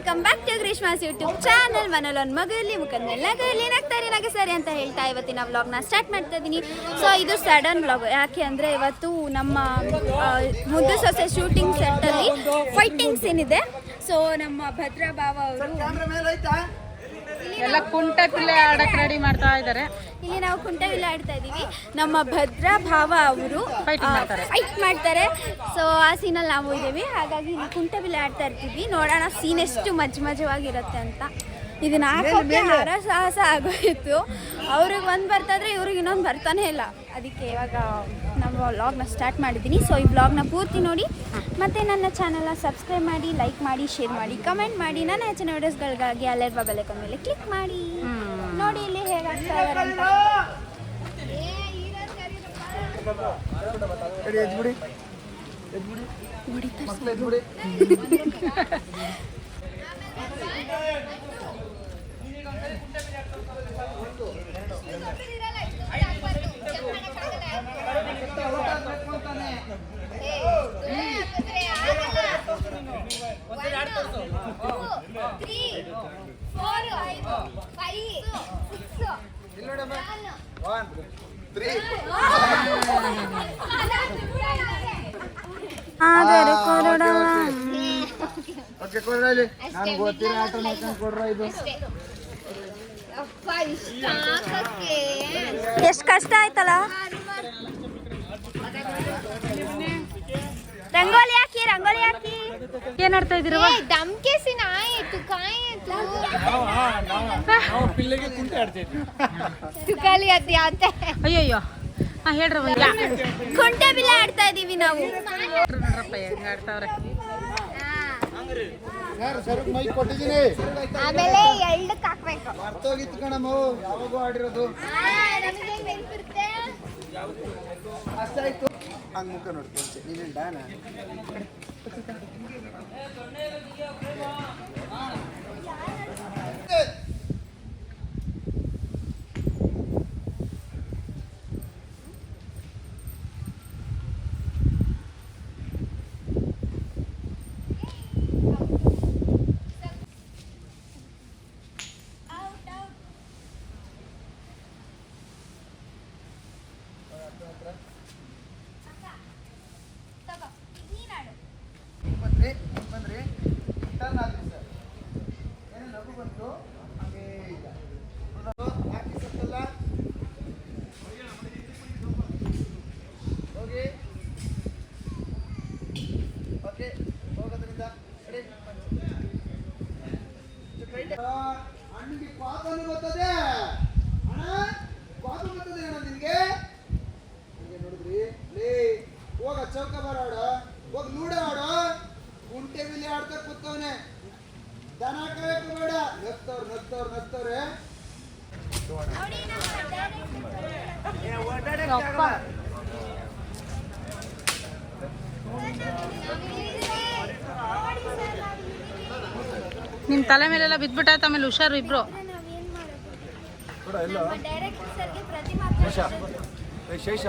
Welcome back to Greeshma's YouTube channel ಮನೇಲಿ ಒಂದು ಮಗಲ್ಲಿ ಮುಖದ ಮೇಲೆ ಏನಾಗ್ತಾರೆ ನಗ್ತಾರೆ ನಗೆ ಸರಿ ಅಂತ ಹೇಳ್ತಾ ಇವತ್ತಿನ ವ್ಲಾಗ್ನ ಸ್ಟಾರ್ಟ್ ಮಾಡ್ತಾ ಇದ್ದೀನಿ ಸೊ ಇದು ಸಡನ್ ವ್ಲಾಗ್ ಯಾಕೆ ಅಂದರೆ ಇವತ್ತು ನಮ್ಮ ಮುದ್ದು ಸೊಸೆ ಶೂಟಿಂಗ್ ಸೆಟ್ಟಲ್ಲಿ ಫೈಟಿಂಗ್ ಸೀನ್ ಇದೆ. ಸೊ ನಮ್ಮ ಭದ್ರಾ ಭಾವ ಅವರು ಎಲ್ಲ ಕುಂಟೆ ಪಿಲ್ಲೆ ಆಡಕ್ ರೆಡಿ ಮಾಡ್ತಾ ಇದ್ದಾರೆ. ಇಲ್ಲಿ ನಾವು ಕುಂಟವಿಲ್ಲ ಆಡ್ತಾ ಇದೀವಿ ನಮ್ಮ ಭದ್ರಾ ಭಾವ ಅವರು. ಫೈಟ್ ಮಾಡ್ತಾರೆ. ಸೊ ಆ ಸೀನಲ್ಲಿ ನಾವು ಇದ್ದೀವಿ. ಹಾಗಾಗಿ ಇಲ್ಲಿ ಕುಂಟಬಿಲ್ಲೆ ಆಡ್ತಾ ಇರ್ತೀವಿ. ನೋಡೋಣ ಸೀನ್ ಎಷ್ಟು ಮಜ್ ಮಜವಾಗಿರುತ್ತೆ ಅಂತ. ಇದನ್ನ ಹಾಕೋಕೆ ಹರ ಸಾಹಸ ಆಗೋಯಿತು. ಅವ್ರಿಗೆ ಒಂದು ಬರ್ತಾದ್ರೆ ಇವ್ರಿಗೆ ಇನ್ನೊಂದು ಬರ್ತಾನೆ ಇಲ್ಲ. ಅದಕ್ಕೆ ಇವಾಗ ನಮ್ಮ ವ್ಲಾಗ್ನ ಸ್ಟಾರ್ಟ್ ಮಾಡಿದ್ದೀನಿ. ಸೊ ಈ ವ್ಲಾಗ್ನ ಪೂರ್ತಿ ನೋಡಿ. ಮತ್ತು ನನ್ನ ಚಾನಲ್ನ ಸಬ್ಸ್ಕ್ರೈಬ್ ಮಾಡಿ ಲೈಕ್ ಮಾಡಿ ಶೇರ್ ಮಾಡಿ ಕಮೆಂಟ್ ಮಾಡಿ. ನನ್ನ ಹೆಚ್ಚಿನ ವಿಡಿಯೋಸ್ಗಳಿಗಾಗಿ ಅಲ್ಲೇ ಬಗಲೇಕ ಮೇಲೆ ಕ್ಲಿಕ್ ಮಾಡಿ. ನೋಡಿ ಇಲ್ಲಿ ಹೇಗಾಗ್ತಾ ಅಂತ ಎಜ್ಬಿಡಿ ಎಜ್ಬಿಡಿ ಮಕ್ಳು ಎಜ್ಬಿಡಿ ಒನ್ ತ್ರೀ ಓಕೆ ಕೊಡ್ರಿ ನಾನು ಗೊತ್ತಿರೋ ಆಟ ನೋಡ್ಕೊಂಡು ಕೊಡ್ರ ಇದು ಎಷ್ಟು ಕಷ್ಟ ಆಯ್ತಲ್ಲ? ರಂಗೋಲಿ ಹಾಕಿ ರಂಗೋಲಿ ಹಾಕಿ. ಏನ್ ಆಡ್ತಾ ಇದಿರವ ದಮ್ಕೇಸಿ ನಾಯಿತು ಕಾಯಿತು. ನಾವು ಪಿಲ್ಲೆಗೆ ಕುಂಟೆ ಆಡ್ತಾ ಇದ್ವಿ. ತುಕಾಲಿ ಅದ್ ಯಾತೆ ಅಯ್ಯಯ್ಯೋ. ಹಾ ಕುಂಟೆ ಬಿಲ್ಲ ಆಡ್ತಾ ಇದೀವಿ ನಾವು. ಹೆಂಗ ಆಡ್ತಾವ್ರೆ? ಯಾರು ಸರ್ ಮೈಕ್ ಕೊಟ್ಟಿದ್ದೀನಿ. ಆಮೇಲೆ ಎಳ್ಳಕ್ಕೆ ಹಾಕ್ಬೇಕು. ಮರ್ತೋಗಿತ್ತು ಕಣಮ್ಮ ಯಾವಾಗೂ ಆಡಿರೋದು. ಅಷ್ಟಾಯ್ತು. ಹಂಗ್ ಮುಖ ನೋಡ್ತೀನಿ ನೀನೇನ್ ಡಾನ? ಬಂದ್ರಿ ಬಂದ್ರಿ ಟರ್ನ್ ಆದ್ರಿ ಸರ್ ಏನೇ ಲಘು ಬಂತು ಹಾಗೆ ಈಗ ಹಾಕಿ ಸತ್ತಲ್ಲ ಹೋಗಿ ಓಕೆ ಹೋಗೋದ್ರಿಂದ ರೆಡಿ ಅಣ್ಣಿಗೆ ಕ್ವಾತನು ಬರ್ತದೆ ಅಣ್ಣ ಕ್ವಾತು ಬರ್ತದೆ ಅಣ್ಣ ನಿನಗೆ ಹಂಗೆ ನೋಡಿದ್ರಿ ಲೇ ಹೋಗ ಚೌಕ ಬರಾಡ ಹೋಗ ಲೂಡ ಆಡ ಕುಂಟೆ ಬಿಲ್ಲಿ ಆಡ್ತಾ ಕೂತವನೆ ದನ ಕಾಯಕ ಬೇಡ ನಗ್ತವ್ರು ನಗ್ತವ್ರು ನಗ್ತವ್ರೆ. ನಿಮ್ ತಲೆ ಮೇಲೆಲ್ಲ ಬಿದ್ಬಿಟ್ಟಾಯ್ತು ಆಮೇಲೆ ಹುಷಾರು ಇಬ್ರು. ಶೇಷ.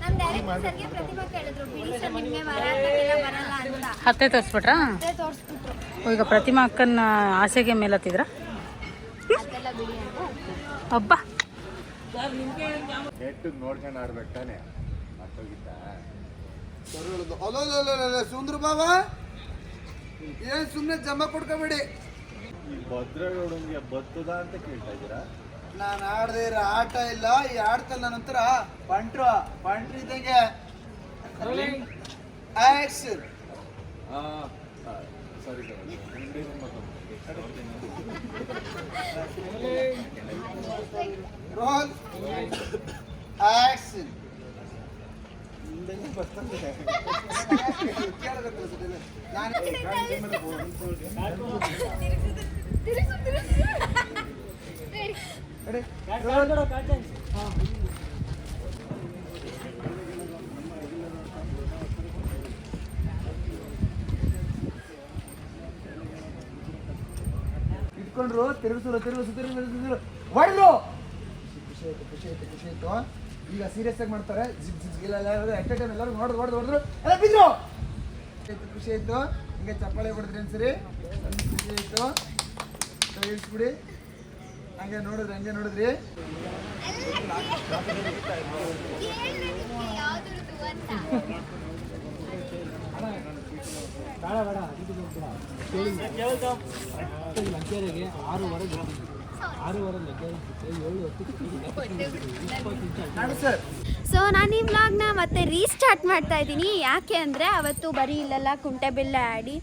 ನಮ್ ಡೈರೆಕ್ಟರ್ ಸರ್ಗೆ ಪ್ರತಿಮಾ ಕೇಳಿದ್ರು ಬಿಡಿ ಸರ್ ನಿಮ್ಗೆ ಮರ ಹತ್ತೆ ತೋರಿಸ್ಬಿಟ್ರಾ? ಈಗ ಪ್ರತಿಮಾ ಅಕ್ಕನ ಆಸೆಗೆ ಮೇಲತ್ತಿದ್ರ? ಅದೆಲ್ಲ ಬಿಡಿ ಅಂತ ಹಬ್ಬ ಸುಂದ್ರ ಬಾಬ ಏನ್ ಸುಮ್ನೆ ಜಮ ಕೊಡ್ಕೋಬೇಡಿ. ಈ ಭದ್ರಗೌಡಂಗೆ ಬತ್ತದ ಅಂತ ಕೇಳ್ತಾ ಇದ್ದೀರಾ? ನಾನು ಆಡದೆ ಇರೋ ಆಟ ಇಲ್ಲ. ಈ ಆಡ್ತಲ್ಲ ನಂತರ ಬಂಟ್ರು ಬಂಟ್ರು ಇದ್ದಂಗೆ. ಆಕ್ಷನ್ ಹಾ ಸರಿ ಸರ್ ರೋಲ್ ಆಕ್ಷನ್ ನಾನು ಇಟ್ಕೊಂಡ್ರು ತಿರುಗಿಸಿದ್ರು ತಿರುಗಿಸು ತಿರುಗಿಸು ಹೊಡೆದ್ರು ಖುಷಿ ಆಯ್ತು ಖುಷಿ ಆಯ್ತು ಖುಷಿ ಆಯ್ತು. ಈಗ ಸೀರಿಯಸ್ ಆಗಿ ಮಾಡ್ತಾರೆ. ಜಿಗ್ ಜಿಗ್ ಇಲ್ಲ ಎಟ್ ಟೈಮ್ ಎಲ್ಲರೂ ಹೊಡೆದು ಹೊಡೆದು ಹೊಡೆದ್ರು ಎಲ್ಲ ಬಿದ್ರು. ಆಯ್ತು, ಖುಷಿ ಆಯ್ತು. ಹಿಂಗೆ ಚಪ್ಪಾಳೆ ಹೊಡೆದ್ರಿ ಅನ್ಸರಿ. ಖುಷಿ ಆಯ್ತು. ಇಳಿಸ್ಬಿಡಿ ಹಂಗೆ ನೋಡಿದ್ರಿ ಹಂಗೆ ನೋಡಿದ್ರಿ. ನಾಡು ಸರ್ ಸೊ ನಾನು ಈ ವ್ಲಾಗ್ನ ಮತ್ತೆ ರೀಸ್ಟಾರ್ಟ್ ಮಾಡ್ತಾ ಇದ್ದೀನಿ. ಯಾಕೆ ಅಂದರೆ ಅವತ್ತು ಬರೀ ಇಲ್ಲೆಲ್ಲ ಕುಂಟೆಬಿಲ್ಲೆ ಆಡಿ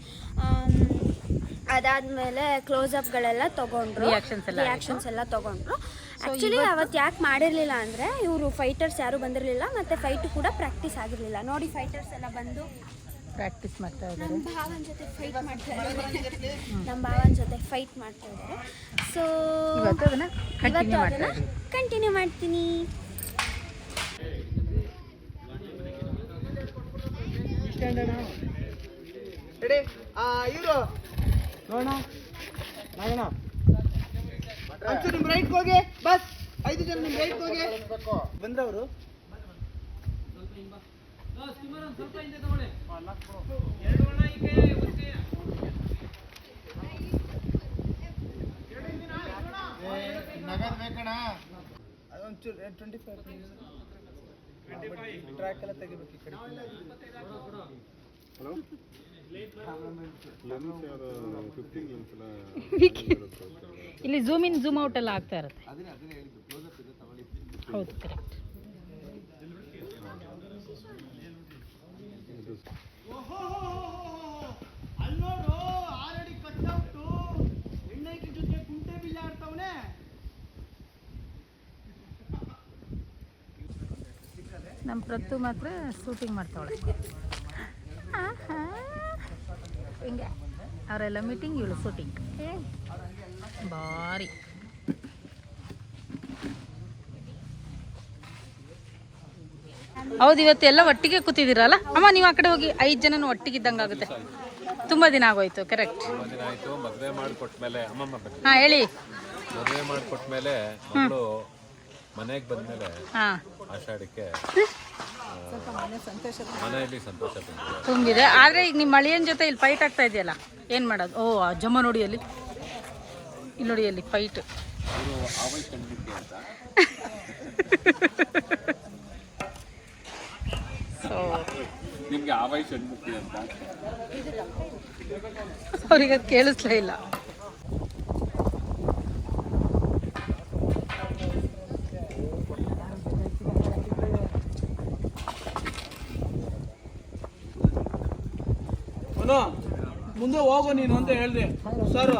ಅದಾದಮೇಲೆ ಕ್ಲೋಸಪ್ಗಳೆಲ್ಲ ತೊಗೊಂಡ್ರು. ರಿಯಾಕ್ಷನ್ಸ್ ಎಲ್ಲ ತೊಗೊಂಡ್ರು. ಆ್ಯಕ್ಚುಲಿ ಅವತ್ತು ಯಾಕೆ ಮಾಡಿರಲಿಲ್ಲ ಅಂದರೆ ಇವರು ಫೈಟರ್ಸ್ ಯಾರೂ ಬಂದಿರಲಿಲ್ಲ ಮತ್ತು ಫೈಟು ಕೂಡ ಪ್ರಾಕ್ಟೀಸ್ ಆಗಿರಲಿಲ್ಲ. ನೋಡಿ ಫೈಟರ್ಸ್ ಎಲ್ಲ ಬಂದು ಪ್ರಾಕ್ಟೀಸ್ ಮಾಡ್ತಾ ಇದ್ದಾರೆ. ನಮ್ಮ ಭಾವನ ಜೊತೆ ಫೈಟ್ ಮಾಡ್ತಾ ಇದ್ದಾರೆ. ನಮ್ಮ ಭಾವನ ಜೊತೆ ಫೈಟ್ ಮಾಡ್ತಾ ಇದ್ದಾರೆ. ಸೊ ಇವತ್ತು ಅದನ್ನ ಕಂಟಿನ್ಯೂ ಮಾಡ್ತಾರೆ ಕಂಟಿನ್ಯೂ ಮಾಡ್ತೀನಿ. ರೆಡಿ ಆ ಇವರು ನೋಡೋಣ ನಾಗಣ ಅಂಚು ನಿಮ್ಮ ರೈಟ್ ಹೋಗಿ ಬಸ್. ಐದು ಜನ ನಿಮ್ಮ ರೈಟ್ ಹೋಗಿ. ಬಂದ್ರವರು ನಗದ್ ಬೇಕಣ ಅದೊಂಚೂರು ಟ್ವೆಂಟಿ ಫೈವ್ ಟ್ರ್ಯಾಕ್ ಎಲ್ಲ ತೆಗಿಬೇಕು ಈ ಕಡೆ ಇಲ್ಲಿ ಝೂಮ್ ಇನ್ ಝೂಮ್ ಔಟ್ ಎಲ್ಲ ಆಗ್ತಾ ಇರುತ್ತೆ. ಹೌದು ಕರೆಕ್ಟ್ ಅಲ್ಲೋಡು ಆಲ್ರೆಡಿ ಕಟ್ ಔಟು ಹೆಣ್ಣೈತಿ ಜೊತೆ ಕುಂಟೆ ಬಿಲ್ಲೆ ಆಡ್ತಾವನೆ ನಮ್ಮ ಪ್ರತು ಮಾತ್ರ ಶೂಟಿಂಗ್ ಮಾಡ್ತಾವಳೆ. ಹಿಂಗೆ ಅವರೆಲ್ಲ ಮೀಟಿಂಗ್ ಇವಳು ಶೂಟಿಂಗ್ ಭಾರಿ. ಹೌದು ಇವತ್ತೆಲ್ಲ ಒಟ್ಟಿಗೆ ಕೂತಿದ್ದೀರಲ್ಲ? ಅಮ್ಮ ನೀವು ಆ ಕಡೆ ಹೋಗಿ ಐದು ಜನನು ಒಟ್ಟಿಗೆ ಇದ್ದಂಗೆ ಆಗುತ್ತೆ. ತುಂಬ ದಿನ ಆಗೋಯ್ತು ಕರೆಕ್ಟ್ ಮದುವೆ ಮಾಡಿಕೊಟ್ಮೇಲೆ ಹಾಂ ಹೇಳಿ. ಮದುವೆ ಮಾಡಿಕೊಟ್ಮೇಲೆ ಮನೆಗೆ ಬಂದ್ಮೇಲೆ ಹಾಂ. ಆಷಾಢಕ್ಕೆ ಮನೆಯಲ್ಲಿ ಸಂತೋಷ ತುಂಬಿದೆ. ಆದರೆ ಈಗ ನಿಮ್ಮ ಮಳೆಯನ್ ಜೊತೆ ಇಲ್ಲಿ ಫೈಟ್ ಆಗ್ತಾ ಇದೆಯಲ್ಲ ಏನು ಮಾಡೋದು? ಓ ಅಜ್ಜಮ್ಮ ನೋಡಿ ಅಲ್ಲಿ. ಇಲ್ಲಿ ನೋಡಿ ಅಲ್ಲಿ ಫೈಟ್ ಸೊ ನಿಮ್ಗೆ ಅವ್ರಿಗೆ ಅದು ಕೇಳಿಸ್ಲೇ ಇಲ್ಲ. ಮುಂದೆ ಹೋಗು ನೀನು ಅಂತ ಹೇಳಿದೆ. ಸರ್.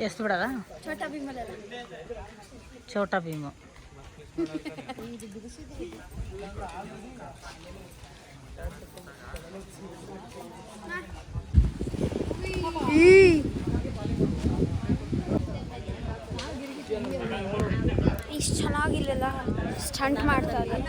ಎಷ್ಟು ಬಿಡದ? ಛೋಟಾ ಭೀಮ. ಛೋಟಾ ಭೀಮು. ಇಷ್ಟು ಚೆನ್ನಾಗಿಲ್ಲ ಸ್ಟಂಟ್ ಮಾಡ್ತಾ ಇದ್ದಾರೆ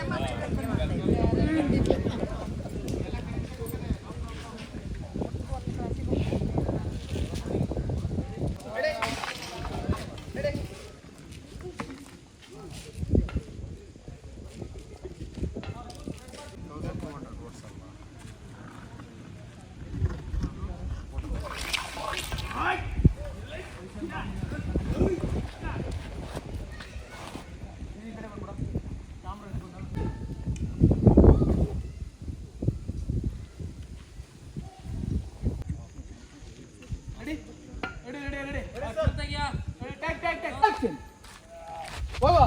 ಹೋಗೋ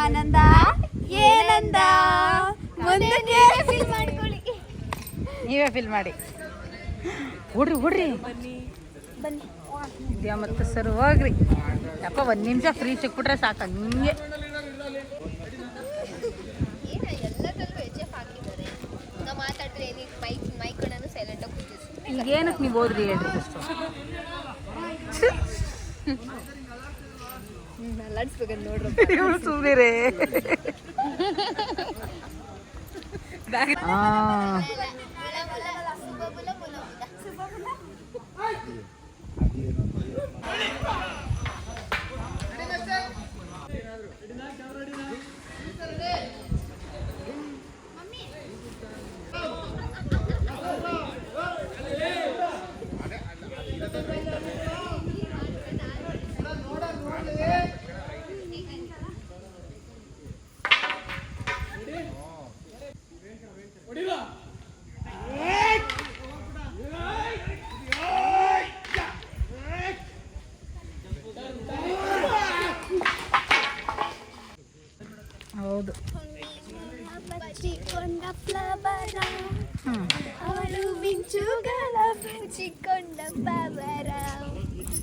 ಆನಂದ ಏನಂದ ಮುಂದಕ್ಕೆ ಮಾಡ್ಕೊಳ್ಳಿ ನೀವೇ ಫಿಲ್ ಮಾಡಿ ಹುಡ್ರಿ ಹುಡ್ರಿ ಬನ್ನಿ ಇದ್ಯಾ ಮತ್ತೆ ಸರ್, ಹೋಗ್ರಿ. ಯಪ್ಪ ಒಂದು ನಿಮಿಷ ಫ್ರೀ ಸಿಕ್ಬಿಟ್ರೆ ಸಾಕು, ಹಂಗೆ. ಏನಕ್ಕೆ ನೀವು ಹೋದ್ರಿ ಹೇಳ್ರಿ ಸುಮ್ಮನೆ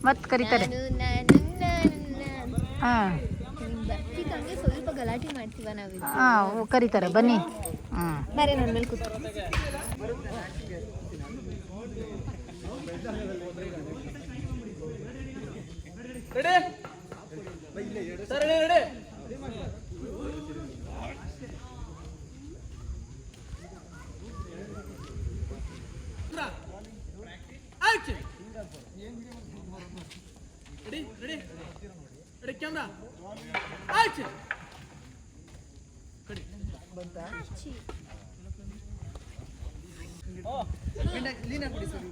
ಮತ್ ಕರೀತಾರೆ. ನಾನು ಸ್ವಲ್ಪ ಗಲಾಟೆ ಮಾಡ್ತೀವ ನಾವು ಹಾ ಕರೀತಾರೆ. ಬನ್ನಿ. ಹ್ಮ್ ಬರೀ ನನ್ನ ಮೇಲೆ ಕೂತ್ಕೊ ಲೀನಾ ಕೊಡಿ ಸರ್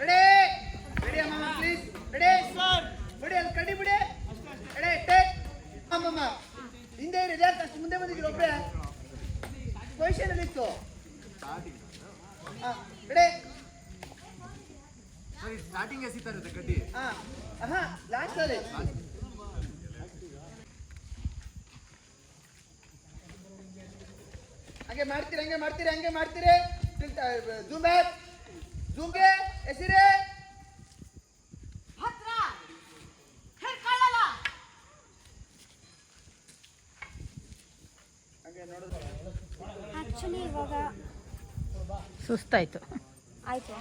ರೆಡಿ ರೆಡಿ ಅಮ್ಮ ಪ್ಲೀಸ್ ರೆಡಿ ಬಿಡಿ. ಅಲ್ಲಿ ಕಡಿ ಬಿಡಿ. ರೆಡಿ ಟೇಕ್ ಅಮ್ಮಮ್ಮ ಹಿಂದೆ ಇರಿ ಯಾಕೆ ಅಷ್ಟು ಮುಂದೆ ಬಂದಿದ್ದೀರಿ ಒಬ್ಬರೇ ಪೊಸಿಷನ್ ಅಲ್ಲಿ ಇತ್ತು ರೆಡಿ ಸ್ಟಾರ್ಟಿಂಗ್ ಎಸಿತಾರೆ ಕಡ್ಡಿ. ಹಾ ಹಾ ಲಾಸ್ಟ್ ಅಲ್ಲಿ. ಹಂಗೆ ಮಾಡ್ತೀರಿ ಹಂಗೆ ಮಾಡ್ತೀರಿ ಹಂಗೆ ಮಾಡ್ತೀರಿ. ಜೂಮ್ ಬ್ಯಾಕ್ ಜೂಮ್ಗೆ ಎಸಿರೆ. ಆಕ್ಚುಲಿ ಇವಾಗ ಸುಸ್ತಾಯ್ತು. ಆಯ್ತು.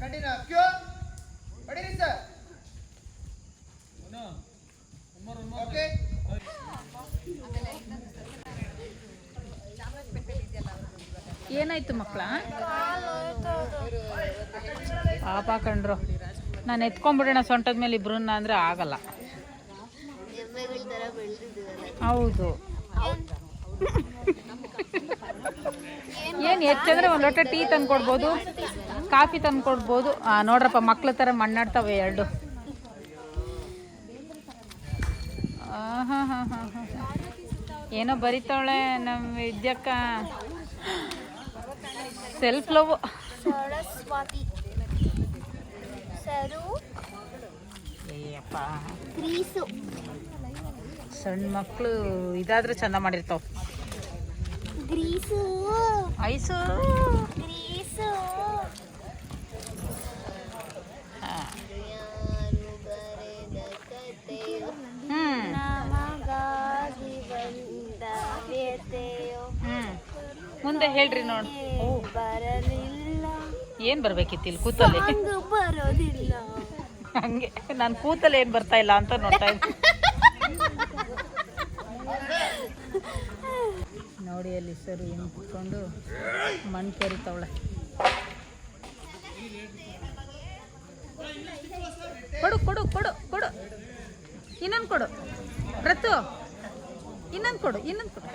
ಕಠಿಣ ಕ್ಯೂ ಹೊಡೀರಿ ಸರ್ ಏನಾಯ್ತು ಮಕ್ಕಳ ಪಾಪ ಕಂಡ್ರು ನಾನು ಎತ್ಕೊಂಡ್ಬಿಡೋಣ ಸೊಂಟದ ಮೇಲೆ ಇಬ್ರನ್ನ ಅಂದ್ರೆ ಆಗಲ್ಲ. ಹೌದು. ಏನು ಹೆಚ್ಚಂದ್ರೆ ಒಂದು ಲೋಟ ಟೀ ತಂದು ಕೊಡ್ಬೋದು ಕಾಫಿ ತಂದು ಕೊಡ್ಬೋದು ನೋಡ್ರಪ್ಪ, ಮಕ್ಳ ಥರ ಮಣ್ಣಾಡ್ತವೆ ಎರಡು. ಏನೋ ಬರಿತಾವಳೆ ನಮ್ಮ ವಿದ್ಯಕ್ಕ. ಸೆಲ್ಫ್ ಲವ್ ಸರಸ್ವತಿ ಸರು ಗ್ರೀಸು ಸಣ್ಣ ಮಕ್ಕಳು ಇದಾದ್ರೆ ಚಂದ ಮಾಡಿರ್ತಾವ. Grease ice. ಗ್ರೀಸು ಮುಂದೆ ಹೇಳ್ರಿ ನೋಡು. ಏನು ಬರ್ಬೇಕಿತ್ತು ಇಲ್ಲಿ ಕೂತಲ್ಲಿ? ಹಂಗ ಬರೋದಿಲ್ಲ. ಹಂಗೆ. ನಾನು ಕೂತಲ್ಲಿ ಏನು ಬರ್ತಾ ಇಲ್ಲ ಅಂತ ನೋಡ್ತಾ ಇದ್ದೆ. ನೋಡಿ ಅಲ್ಲಿ ಸರಿ ಏನು ಕೂತ್ಕೊಂಡು ಮಣ್ಣು ಕೆರಿತಾವಳೆ. ಕೊಡು ಕೊಡು ಕೊಡು ಕೊಡು. ಇನ್ನೊಂದು ಕೊಡು. ಪ್ರತು ಇನ್ನೊಂದು ಕೊಡು ಇನ್ನೊಂದು ಕೊಡು.